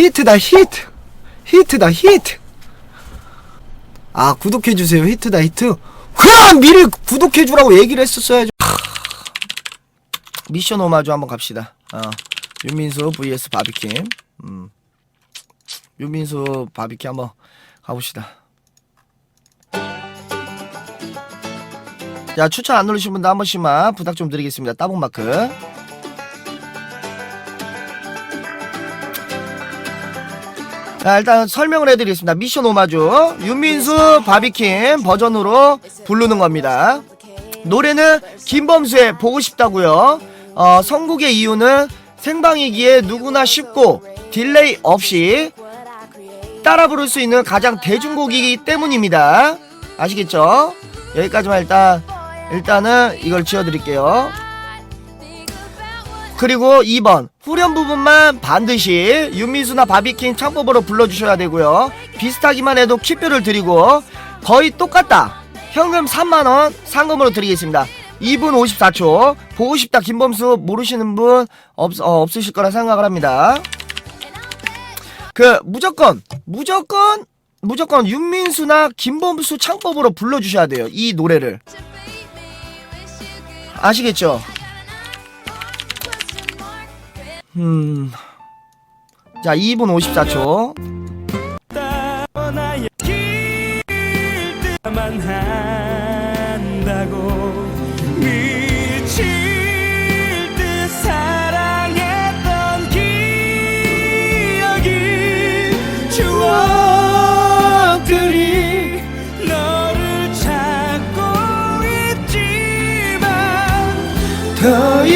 히트다 히트. 히트다 히트. 아 구독해주세요. 히트다 히트. 그럼 미리 구독해주라고 얘기를 했었어야죠. 미션 오마주 한번 갑시다. 어 윤민수 vs 바비킴. 음. 윤민수 바비킴 한번 가봅시다. 자 추천 안 누르신 분들 한 번씩만 부탁 좀 드리겠습니다. 따봉 마크 자 일단 설명을 해드리겠습니다. 미션 오마주. 윤민수 바비킴 버전으로 부르는 겁니다. 노래는 김범수의 보고 싶다고요. 어, 선곡의 이유는 생방이기에 누구나 쉽고 딜레이 없이 따라 부를 수 있는 가장 대중곡이기 때문입니다. 아시겠죠? 여기까지만 일단 일단은 이걸 지어드릴게요 그리고 2번 후렴 부분만 반드시 윤민수나 바비킴 창법으로 불러주셔야 되고요. 비슷하기만 해도 퀴표를 드리고 거의 똑같다. 현금 3만원 상금으로 드리겠습니다. 2분 54초 보고 싶다 김범수 모르시는 분 없, 어, 없으실 거라 생각을 합니다. 그 무조건 무조건 무조건 윤민수나 김범수 창법으로 불러주셔야 돼요. 이 노래를. 아시겠죠? 음. 자, 2분 54초. 떠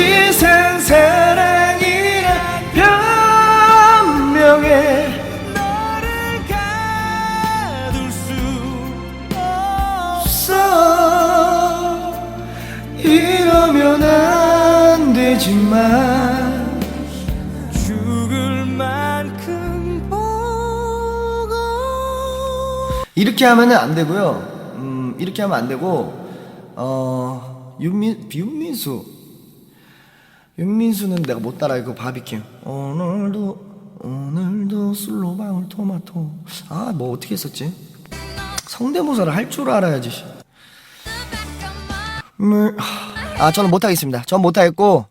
이렇게 하면은 안 되고요. 음, 이렇게 하면 안 되고, 어, 윤민, 윤민수. 윤민수는 내가 못 따라 이거 바비킴. 오늘도, 오늘도 술로 방울 토마토. 아, 뭐 어떻게 했었지? 성대모사를 할 줄 알아야지. 씨. 음, 아, 저는 못하겠습니다. 전 못하겠고,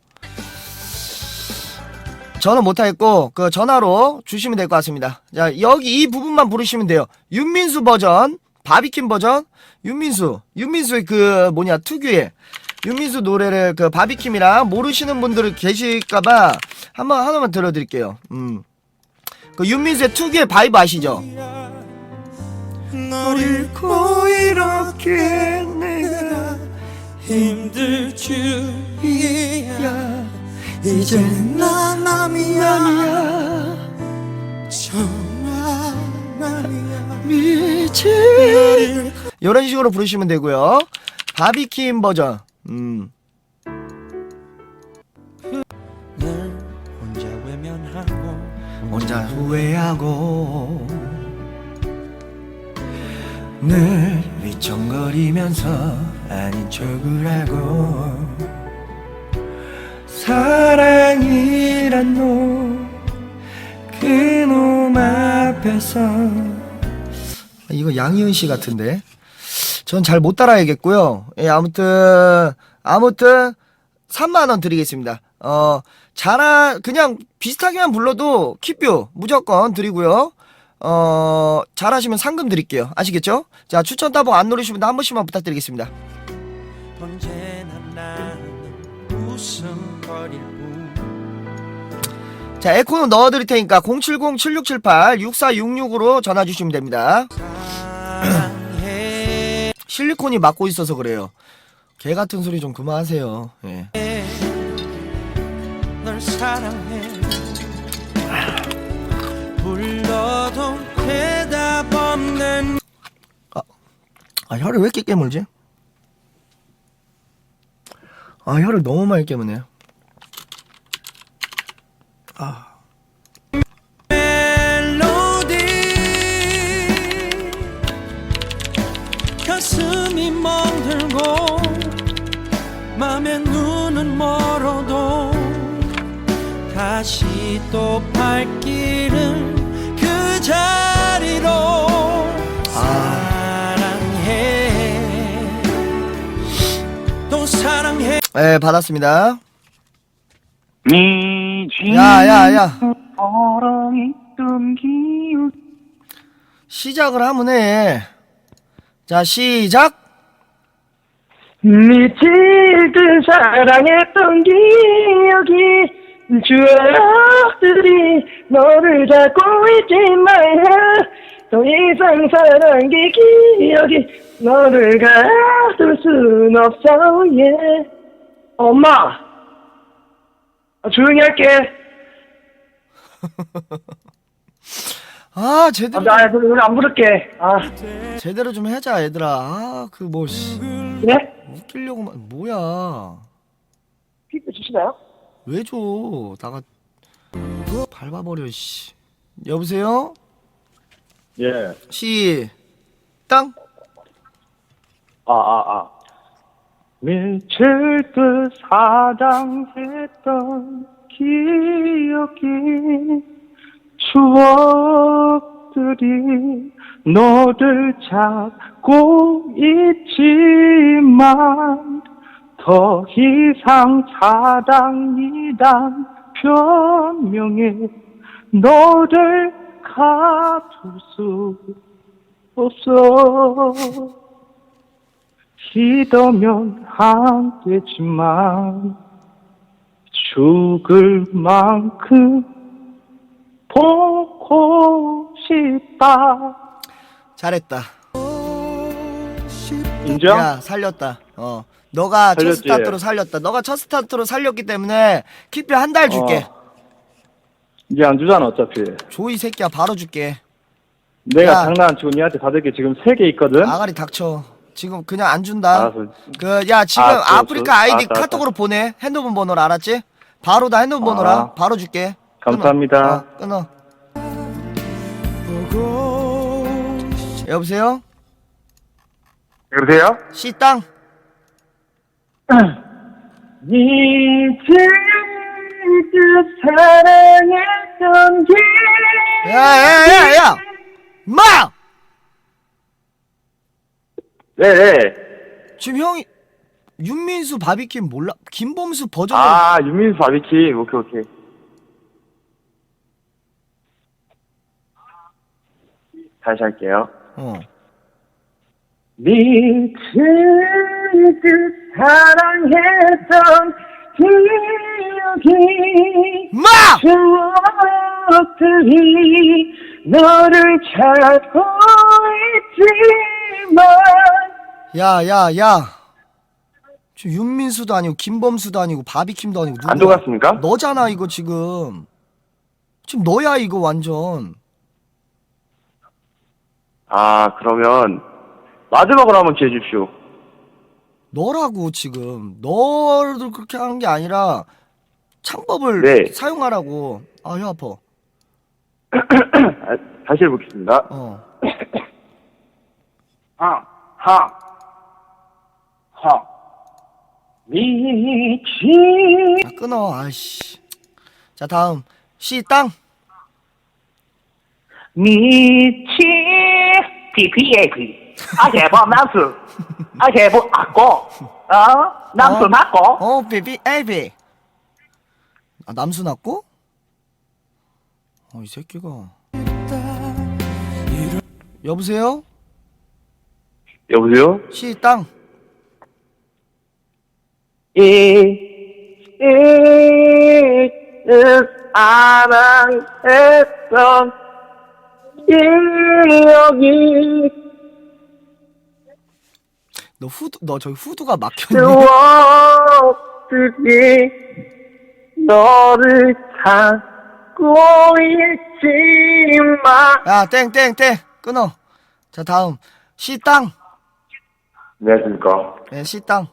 저는 못하겠고 그 전화로 주시면 될 것 같습니다. 자 여기 이 부분만 부르시면 돼요. 윤민수 버전, 바비킴 버전, 윤민수, 윤민수의 그 뭐냐 특유의 윤민수 노래를 그 바비킴이랑 모르시는 분들 계실까봐 한번 하나만 들려드릴게요. 음, 그 윤민수의 특유의 바이브 아시죠? 널 잃고 이렇게 내가 힘들 줄이야 이제 난 남이야 정말 남이야 미친 이런 식으로 부르시면 되고요. 바비킴 버전. 음. 늘 혼자 외면하고 혼자 후회하고 늘 위청거리면서 아닌 척을 하고 사랑이란 놈 그놈 앞에서 이거 양희은 씨 같은데 전 잘 못 따라야겠고요 예 아무튼 아무튼 3만 원 드리겠습니다. 어, 잘하 그냥 비슷하게만 불러도 퀴뷰 무조건 드리고요. 어, 잘하시면 상금 드릴게요. 아시겠죠? 자, 추천 따봉 안 누르시면 한 번씩만 부탁드리겠습니다. 언제나 나는 웃음 거릴 뿐 자, 에코는 넣어 드릴 테니까 070-7678-6466으로 전화 주시면 됩니다. 사랑해 실리콘이 막고 있어서 그래요. 개 같은 소리 좀 그만하세요. 예. 널 사랑해 불러도 대답 없는 아, 혀를 왜 이렇게 깨물지? 아, 혀를 너무 많이 깨무네. 아. 가슴이 멍들고 맘에 눈은 멀어도 다시 또 발길은 그 자리로 사랑해 또 사랑해 네, 받았습니다. 음. 야, 야, 야. 시작을 하면 해. 자, 시작. 미칠 듯 사랑했던 기억이 추억들이 너를 잡고 있지만 더 이상 사랑의 기억이 너를 가둘 순 없어 yeah. 엄마 아, 조용히 할게 아, 아, 제대로, 나 노래 안 부를게 아 제대로 좀 하자, 얘들아. 아, 그 뭐, 씨. 네? 웃기려고만, 뭐야. 피크 주시나요? 왜 줘? 나가, 밟아버려, 씨. 여보세요? 예. 시, 땅? 아, 아, 아. 미칠 듯 사랑했던 기억이 추억들이 너를 잡고 있지만 더 이상 사랑이란 변명에 너를 가둘 수 없어 기도면 안 되지만 죽을 만큼 보고 싶다 잘했다. 인정? 야, 살렸다. 어. 너가 첫 살렸지? 스타트로 살렸다. 너가 첫 스타트로 살렸기 때문에 키표 한달 줄게. 어. 이제 안 주잖아 어차피 조이 새끼야, 바로 줄게. 내가 야. 장난 안 치고 니한테 받을 게 지금 세 개 있거든 아가리 닥쳐. 지금 그냥 안 준다. 알았어 그, 야, 지금 알았어, 아프리카 알았어. 아이디 알았어, 카톡으로 보내. 핸드폰 번호를 알았지? 바로 다 핸드폰 번호라. 아. 바로 줄게. 끊어. 감사합니다. 어, 끊어. 여보세요? 여보세요? 씨땅. 미칠 듯 사랑했던 기억 야, 야, 야, 야! 마! 네, 네. 지금 형이, 윤민수 바비킴 몰라? 김범수 버전으로. 아 유민수 바비킴 오케이 오케이 다시 할게요 어. 미칠 듯 사랑했던 기억이 마! 추억들이 너를 찾고 있지만 야, 야, 야. 지금 윤민수도 아니고, 김범수도 아니고, 바비킴도 아니고, 누구야? 안 녹았습니까? 너잖아, 이거 지금. 지금 너야, 이거 완전. 아 그러면 마지막으로 한번 기회 주십시오 너라고, 지금. 너를 그렇게 하는 게 아니라, 창법을 네. 사용하라고. 아, 혀 아파. 아, 다시 해보겠습니다 어. 하, 하, 하. 미친 아, 끊어, 아이씨. 자, 다음. 씨, 땅. 미친 PPAP. 아재 뭐 남수. 아재 뭐 아고. 어? 남수 어? 맞고. 어, 베비, 에이비. 아, 남수 났고? 어, 이 새끼가. 여보세요? 여보세요? 씨, 땅. 이, 이, 사랑했던 기억이 너 후드, 너 저기 후드가? 추억들이 너를 찾고 있지만 야, 땡, 땡, 땡. 끊어. 자, 다음. 씨, 땅. 안녕하십니까 네, 씨, 땅.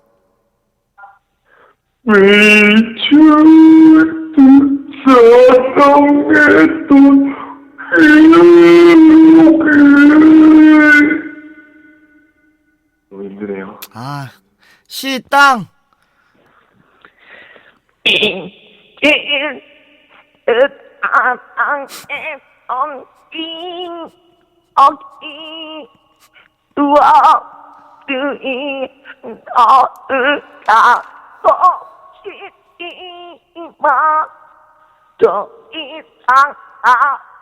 듯 사랑했던 기억이 너무 힘드네요 아, 씨, 땅. 것이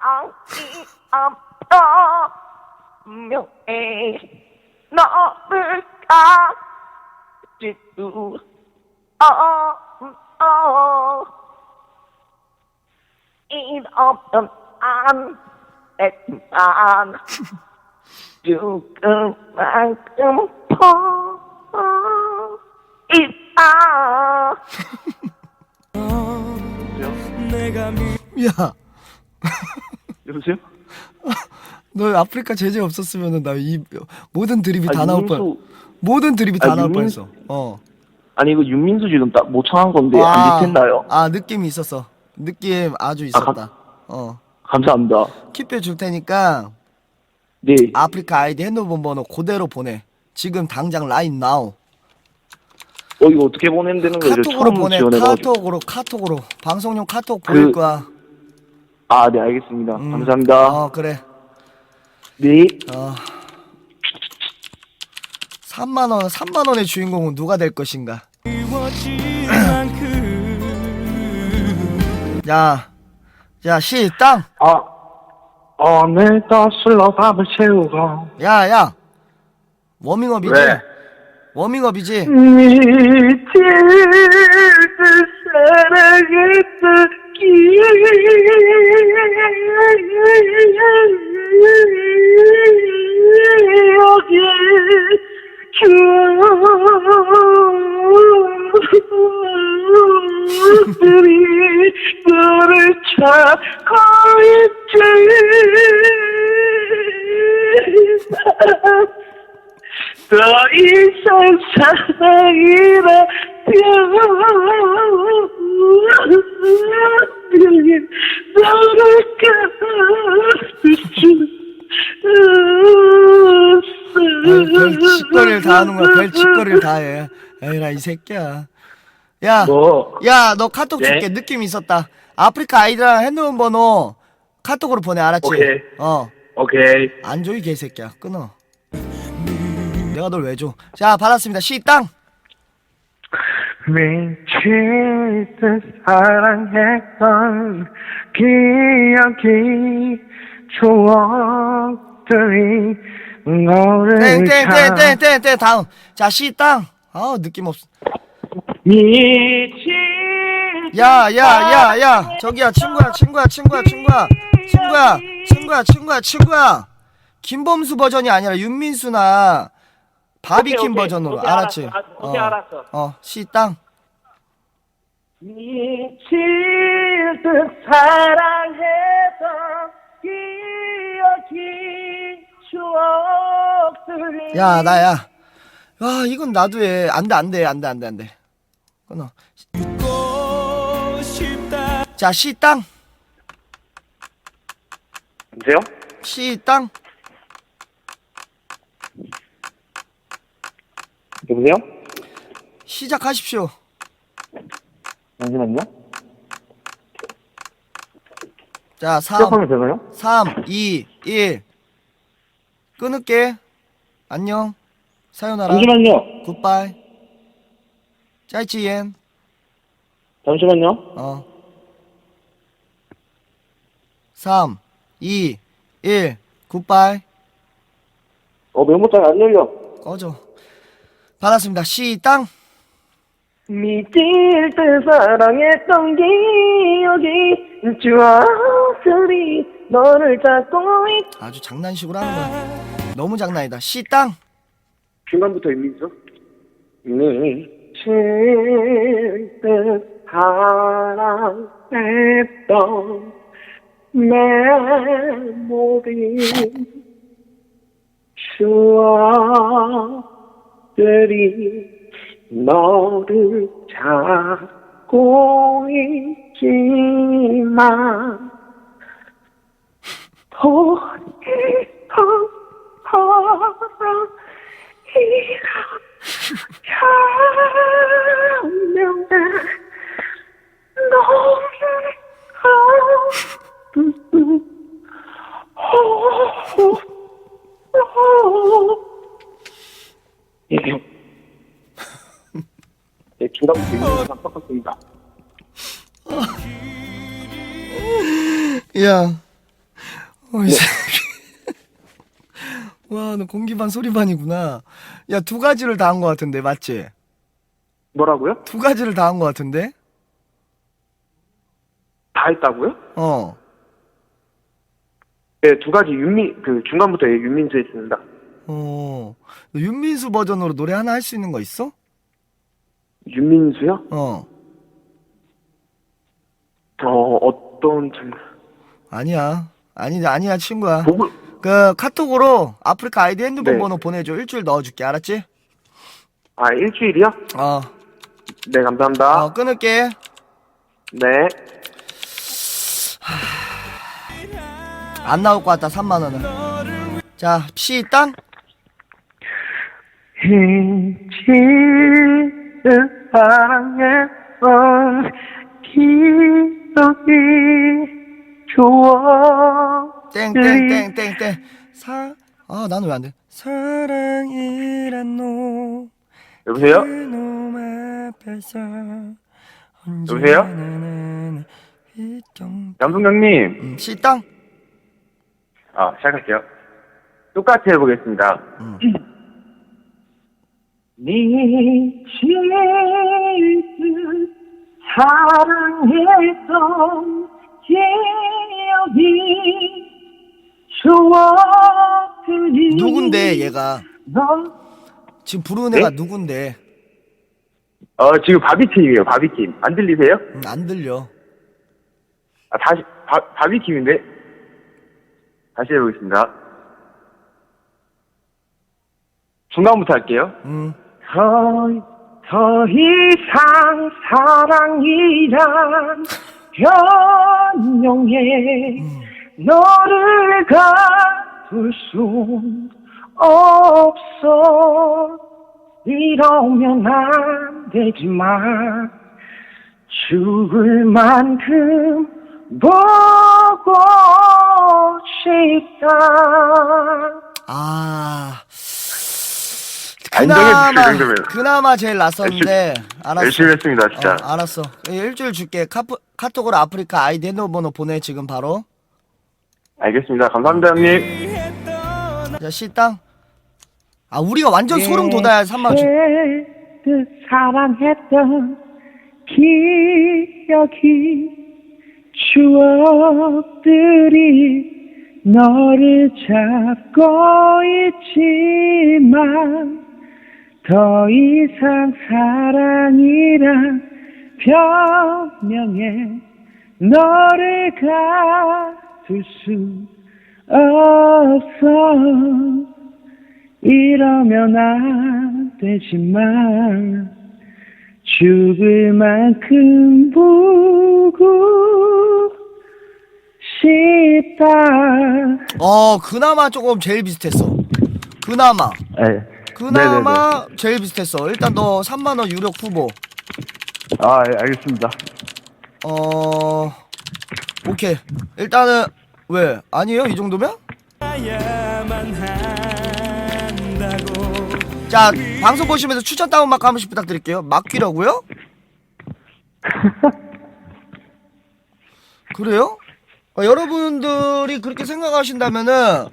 아이암 분명히 너를 가지고 어어 이러면 안 됐만 죽을 만큼 더 미 야, 여보세요? 너 아프리카 제재 없었으면은 나 이 모든 드립이 다 아, 나올 뻔. 윤민수- 모든 드립이 다 아, 나올 윤민- 뻔했어. 어. 아니 이거 윤민수 지금 딱 모창한 건데 안 비슷했나요? 아, 느낌이 있었어. 느낌 아주 있었다. 어. 감사합니다. 킵해 줄 테니까 네. 아프리카 아이디 핸드폰 번호 그대로 보내. 지금 당장 라인 나우. 어 이거 어떻게 보내면 되는 거예요? 카톡으로 보내. 지원해가지고. 카톡으로 카톡으로 방송용 카톡 보낼 그- 거야. 아, 네 알겠습니다. 음. 감사합니다. 어, 그래. 네. 어. 3만 원, 3만 원의 주인공은 누가 될 것인가? 야, 야, 시, 땅! 아 오늘도 술로 밥을 채우고 야, 야! 워밍업이지? 왜? 워밍업이지? 미칠 듯 사랑했던 기억이 더 이상 사랑이라 병이 너를 아유, 별 짓거리를 다 하는 거야. 별 가졌어 짓거리를 다 해. 에이라, 이 새끼야. 야, 뭐? 야, 너 카톡 네? 줄게. 느낌 있었다. 아프리카 아이디랑 핸드폰 번호 카톡으로 보내, 알았지? 오케이. 어. 오케이 안 줘, 이 개새끼야. 끊어. 내가 널 왜 줘? 자, 받았습니다. 시, 땅! 미칠 듯 사랑했던 기억이 추억들이 너를 땡, 땡, 땡, 땡, 땡, 땡, 다음. 자, 시, 땅! 아우, 느낌 없어. 미칠 야, 야, 야, 야. 저기야, 친구야, 친구야, 친구야, 친구야. 친구야, 친구야, 친구야, 친구야. 김범수 버전이 아니라 윤민수나 바비킴 오케이, 오케이. 버전으로. 오케이, 알았지? 알았어. 아, 오케이, 알았어. 어, 시, 땅. 미칠 듯 사랑했던 기억이 추억들이 야, 나야. 와, 이건 나도 해. 안 돼, 안 돼, 안 돼, 안 돼, 안 돼. 끊어. 자, 시, 땅. 여보세요? 시, 땅. 여보세요? 시작하십시오. 잠시만요. 자, 3, 시작하면 되나요? 3, 2, 1. 끊을게. 안녕. 사요나라. 잠시만요. 굿바이. 짜이치옌. 잠시만요. 어. 3, 2, 1. 굿바이. 어 메모장이 안 열려. 꺼져. 받았습니다. 시, 땅. 미칠 듯 사랑했던 기억이 추억들이 너를 찾고 있 아주 장난식으로 하는 거야. 너무 장난이다. 시, 땅. 중간부터 윤민수? 미칠 듯 사랑했던 내 모든 추 억들이 너를 찾고 있지만 공기반 소리반이구나. 야, 두 가지를 다 한 것 같은데, 맞지? 뭐라고요? 두 가지를 다 한 것 같은데? 다 했다고요? 어. 네, 두 가지 윤미 그 중간부터 윤민수 했습니다. 어. 너 윤민수 버전으로 노래 하나 할 수 있는 거 있어? 윤민수요? 어. 어 어떤 장르? 아니야. 아니, 아니야, 친구야. 곡을 그, 카톡으로 아프리카 아이디 핸드폰 네. 번호 보내줘. 일주일 넣어줄게. 알았지? 아 일주일이요? 어. 네 감사합니다. 어, 끊을게. 네. 안 나올 것 같다, 3만 원은. 자, 시, 땅? 잊지를 사랑했던 기억이 좋아. 땡, 땡, 땡, 땡, 땡. 사, 아, 나는 왜 안 돼? 사랑이란 놈. 여보세요? 그놈 앞에서 여보세요? 언제나 남순경님. 음, 시, 땅? 아 시작할게요. 똑같이 해보겠습니다. 음. 네 지금 사랑했던 기억이 추억들이 누군데, 얘가? 넌 지금 부르는 애가 누군데? 어, 지금 바비킴이에요, 바비킴. 안 들리세요? 음, 안 들려. 아, 다시, 바, 바비킴인데? 다시 해보겠습니다. 중간부터 할게요. 음, 더, 더 이상 사랑이란 변명에 너를 가둘 순 없어 이러면 안 되지만 죽을 만큼 보고 싶다 아. 그나마. 그나마 제일 낯섰는데, 알았어. 열심히 했습니다, 진짜. 어, 알았어. 일주일 줄게. 카프, 카톡으로 아프리카 아이디 핸드폰 번호 보내, 지금 바로. 알겠습니다. 감사합니다, 형님. 자, 시, 땅? 아, 우리가 완전 소름 돋아야 3만원 줄. 그 사랑했던 기억이 추억들이 너를 잡고 있지만 더 이상 사랑이란 변명에 너를 가둘 수 없어 이러면 안 되지만 죽을 만큼 보고 싶다. 어, 그나마 조금 제일 비슷했어. 그나마. 네. 그나마 제일 비슷했어. 일단 너 3만원 유력 후보. 아, 예, 알겠습니다. 어, 오케이. 일단은, 왜? 아니에요? 이 정도면? 자, 방송 보시면서 추천 다운 마크 한 번씩 부탁드릴게요. 맡기라고요? 그래요? 아, 여러분들이 그렇게 생각하신다면은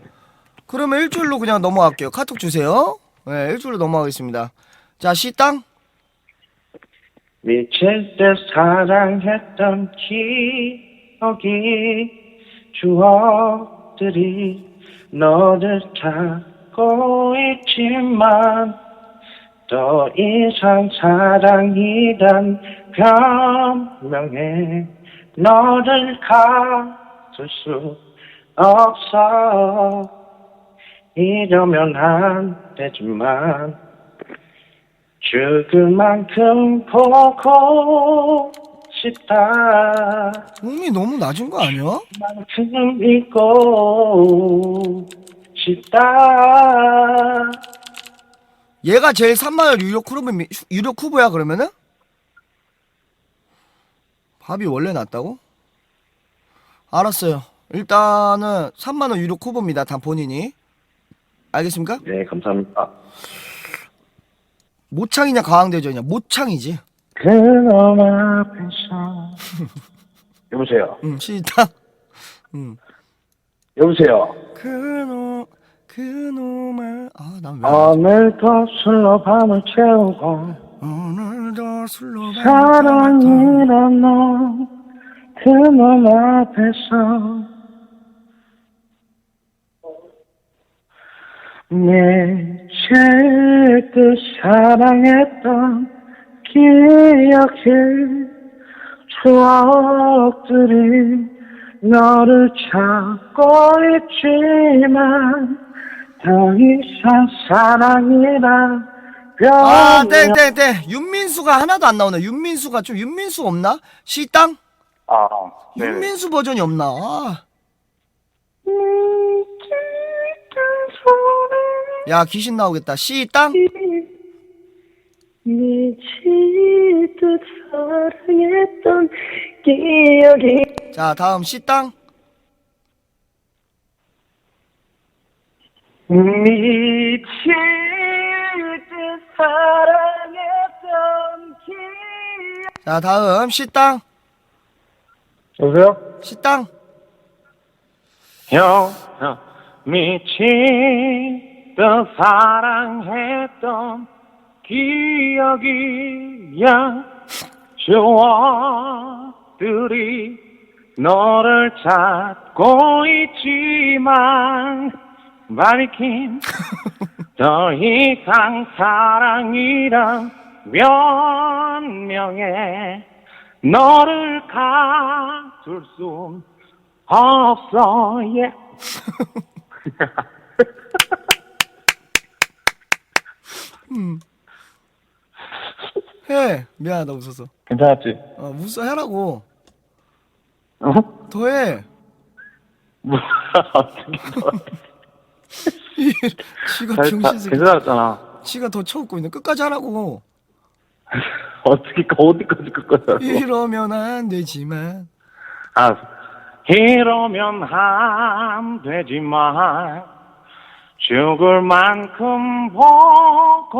그러면 일주일로 그냥 넘어갈게요. 카톡 주세요. 네, 일주일로 넘어가겠습니다. 자, 시땅. 미칠 때 사랑했던 기억이 추억들이 너를 찾고 있지만 더 이상 사랑이란 변명에 너를 가둘 수 없어. 이러면 안 되지만 죽을 만큼 보고 싶다 음이 너무 낮은 거 아니야? 만큼 잊고 싶다 얘가 제일 3만원 유력 후보, 유력 후보야, 그러면은? 밥이 원래 낮다고? 알았어요. 일단은 3만원 유력 후보입니다. 단 본인이. 알겠습니까? 네 감사합니다 모창이냐, 가왕대전이냐? 모창이지. 그놈 앞에서 여보세요 음, 시딱. 여보세요 그놈, 그놈을, 아, 난 왜. 오늘도 술로 밤을 채우고 오늘도 술로 사랑이란 너 그놈 앞에서 듯 사랑했던 기억의 추억들이 너를 찾고 있지만 더 이상 사랑이란 아, 변명 땡땡땡. 윤민수가 하나도 안 나오네. 윤민수가 좀 윤민수 없나? 시땅? 아, 네. 윤민수 버전이 없나? 아. 야, 귀신 나오겠다. 시땅? 미치듯 사랑했던 기억이 자, 다음 시땅? 미칠 듯 사랑했던 기억 자, 다음 시땅? 여보세요? 시땅? 형, 형 미칠 듯 사랑했던 기억이야 추억들이 너를 찾고 있지만 바비킨 더 이상 사랑이란 변명에 너를 가둘 순 없어 예. 해. 미안하다, 웃어서. 괜찮았지? 어, 웃어 해라고. 어? 더 해. 뭐 어떻게 지가 잘 병신새끼. 괜찮았잖아. 지가 더 쳐웃고 있네. 끝까지 하라고. 어떻게 어디까지 끌 거야? 이러면 안 되지만. 아, 이러면 안 되지만 죽을 만큼 보고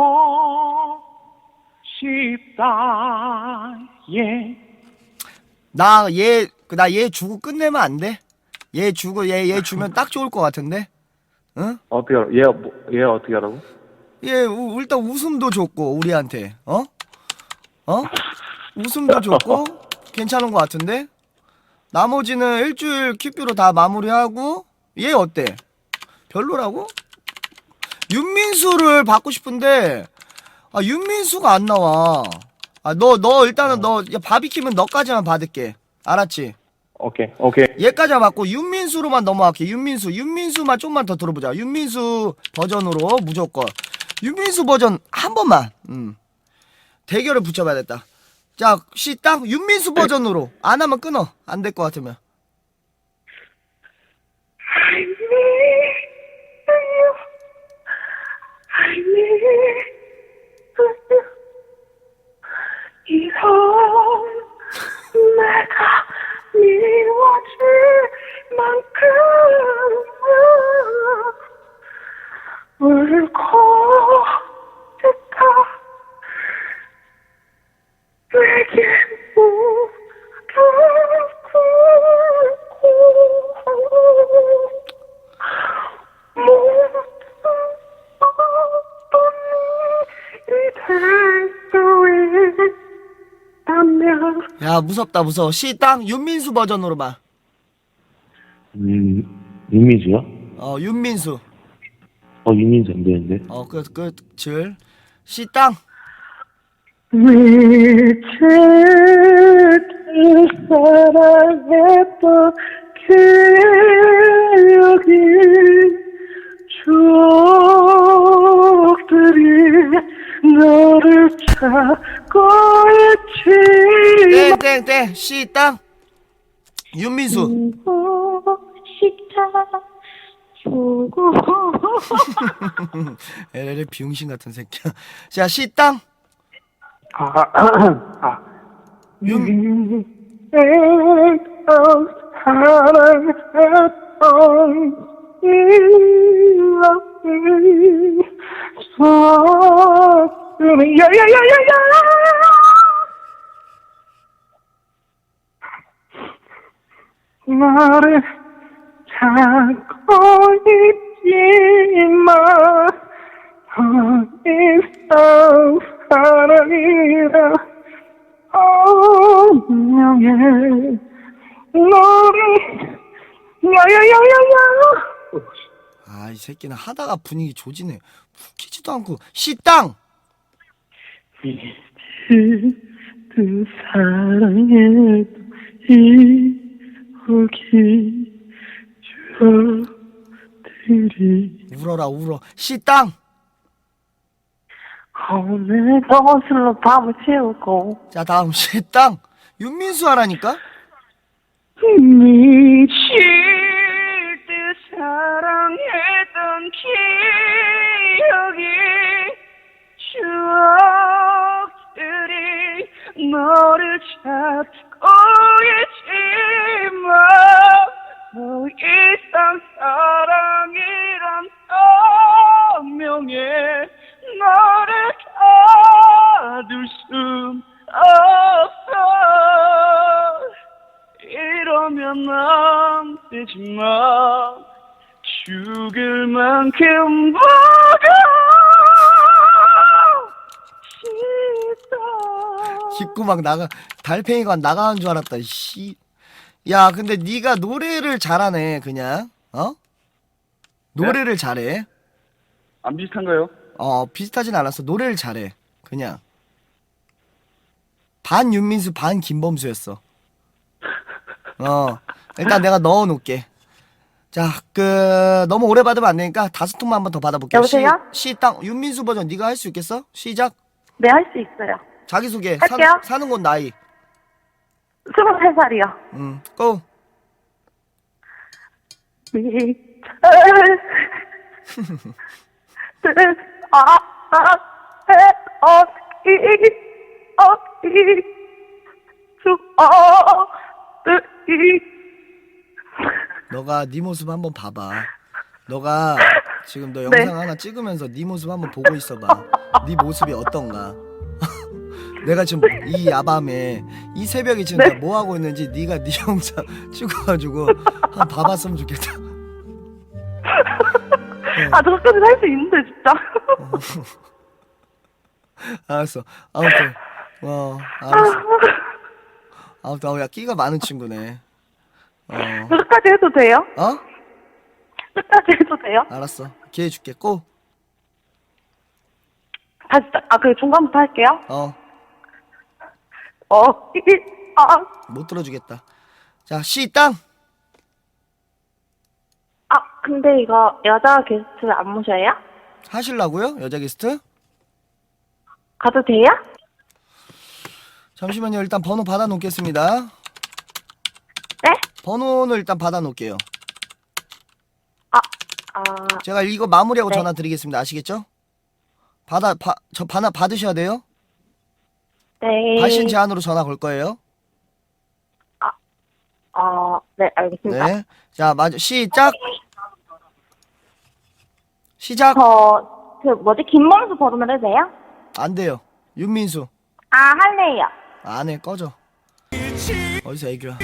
싶다. 예. 나 얘, 그나얘 주고 끝내면 안 돼? 얘 주고 얘, 얘 주면 딱 좋을 것 같은데? 응? 어떻게 알아? 얘, 뭐, 얘 어떻게 하라고? 얘 우- 일단 웃음도 줬고 우리한테 어? 어? 웃음도 줬고 괜찮은 것 같은데? 나머지는 일주일 큐피로 다 마무리하고 얘 어때? 별로라고? 윤민수를 받고 싶은데 아 윤민수가 안 나와 아너너 일단은 너 야, 바비킴은 너까지만 받을게 알았지? 오케이, 오케이. 얘까지 받고 윤민수로만 넘어갈게. 윤민수, 윤민수만 좀만 더 들어보자. 윤민수 버전으로 무조건. 윤민수 버전 한 번만. 음. 대결을 붙여봐야겠다. 자, 시딱 윤민수 버전으로 안 하면 끊어. 안 될 것 같으면. 이런 내가 미워질 만큼 울고 싶다 내게 묻어 야, 무섭다, 무서워. 시딱 윤민수 버전으로만. 음, 윤민수요? 어, 윤민수. 어, 윤민수 안 되는데. 어, 끝, 끝, 줄. 시딱. 미칠 듯 사랑했던 기억이 추억들이 너를 찾고 땡땡땡. 시딱. 윤민수. 싶다 보고 에레레 비용신 같은 새끼야. 자, 시딱. 아, 아. 했던 사랑했던 기억이 속으로 야야야야야 너를 찾고 있지만 더 이상 사랑이라 운명에 너를 야야야야야. 아 이 새끼는 하다가 분위기 조지네. 웃기지도 않고. 씨땅 그 사랑에도 이 올기 추억들이. 울어라 울어. 씨땅! 오늘도 술로 밤을 채우고. 자 다음 씨땅! 윤민수 하라니까? 미칠 듯 사랑했던 기억이 추억들이 너를 찾고 더 이상 사랑이란 운명에 너를 가둘 순 없어 이러면 안 되지만 죽을 만큼 보고 싶다 짚고 막 나가 달팽이가 나가는 줄 알았다 씨. 야 근데 네가 노래를 잘하네 그냥 어? 노래를 잘해 안 비슷한가요? 어 비슷하진 않았어 노래를 잘해 그냥 반 윤민수 반 김범수였어 어 일단 내가 넣어놓을게 자 그 너무 오래 받으면 안 되니까 다섯 통만 한 번 더 받아볼게요 여보세요? 시땅 윤민수 버전 네가 할 수 있겠어? 시작 네, 할 수 있어요. 자기소개 할게요. 사, 사는 곳 나이 23살이요. 음 고! 아, 아, 해, 너가 네 모습 한번 봐봐. 너가 지금 너 네. 영상 하나 찍으면서 네 모습 한번 보고 있어봐. 네 모습이 어떤가? 내가 지금 이 야밤에 이 새벽에 지금 네. 뭐 하고 있는지 네가 네 영상 찍어가지고 한번 봐봤으면 좋겠다. 아, 저까지 할 수 있는데, 진짜. 알았어. 아무튼 어 알았어. 아무튼 어, 야 끼가 많은 친구네. 어 저까지 해도 돼요? 어? 끝까지 해도 돼요? 알았어. 기회 줄게. 고. 다시, 딱- 아, 그 중간부터 할게요. 어. 어, 이, 아, 못 들어주겠다. 자, 시 땅. 아, 근데 이거 여자 게스트 안 모셔요? 하실라고요? 여자 게스트? 가도 돼요? 잠시만요. 일단 번호 받아 놓겠습니다. 네? 번호는 일단 받아 놓을게요. 아, 아, 제가 이거 마무리하고 네. 전화 드리겠습니다. 아시겠죠? 받아 바, 저 받아 받으셔야 돼요. 네. 발신 제한으로 전화 걸 거예요. 어, 네, 알겠습니다. 네. 자, 맞아. 시작. 시작. 저, 그, 뭐지, 김범수 버전을 해도 돼요? 안 돼요. 윤민수. 아, 할래요. 안 해. 꺼져. 어디서 애교야.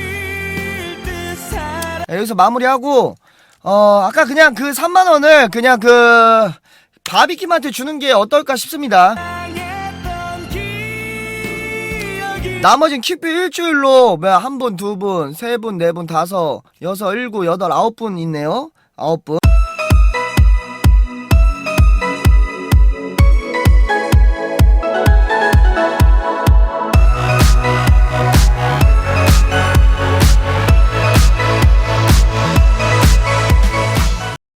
자, 여기서 마무리하고 어 아까 그냥 그 3만 원을 그냥 그 바비킴한테 주는 게 어떨까 싶습니다. 나머진 큐피 일주일로 뭐한 분, 두 분, 세 분, 네 분, 다섯, 여섯, 일곱, 여덟, 아홉 분 있네요. 아홉 분.